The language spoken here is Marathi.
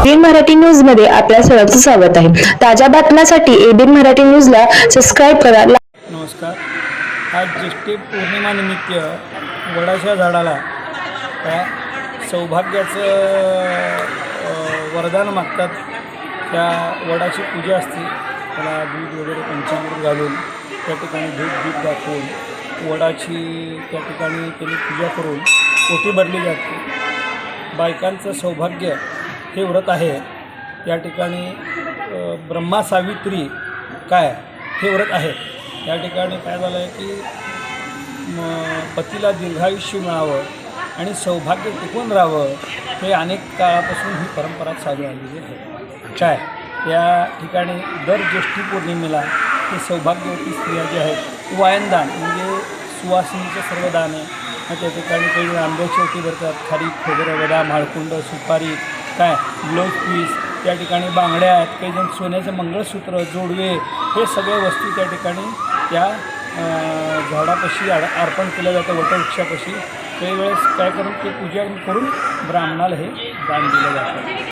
एबीएन मराठी न्यूजमध्ये आपल्या सर्वांचं स्वागत आहे. ताज्या बातम्यांसाठी एबीएन मराठी न्यूजला सबस्क्राईब करा. नमस्कार. आज ज्येष्ठी पौर्णिमानिमित्त वडाच्या झाडाला त्या सौभाग्याचं वरदान मागतात. त्या वडाची पूजा असते. त्याला दूध वगैरे पंचामृत घालून त्या ठिकाणी धूप दूध दाखवून वडाची त्या ठिकाणी त्यांनी पूजा करून ओटी भरली जाते. बायकांचं सौभाग्य हे व्रत आहे. या ठिकाणी ब्रह्मा सावित्री काय हे व्रत आहे. या ठिकाणी काय झालं आहे की पतीला दीर्घायुष्य मिळावं आणि सौभाग्य टिकून राहावं हे अनेक काळापासून ही परंपरा चालू आलेली आहे. काय? या ठिकाणी दर ज्येष्ठी पौर्णिमेला हे सौभाग्यवती स्त्रिया जे आहेत वायनदान म्हणजे सुवासिनीचं सर्व दान आहे. त्या ठिकाणी काही आंब्याची ओटी भरतात खारी खोबरं बदाम हळकुंड सुपारी काय? ब्लाऊज पीस त्या ठिकाणी बांगड्या आहेत. काही जण सोन्याचं मंगळसूत्र जोडवे हे सगळ्या वस्तू त्या ठिकाणी त्या झाडापाशी आड अर्पण केलं जातं वटवृक्षापाशी काही वेळेस काय करून ते पूजा करून ब्राह्मणाला हे दान दिलं जातं.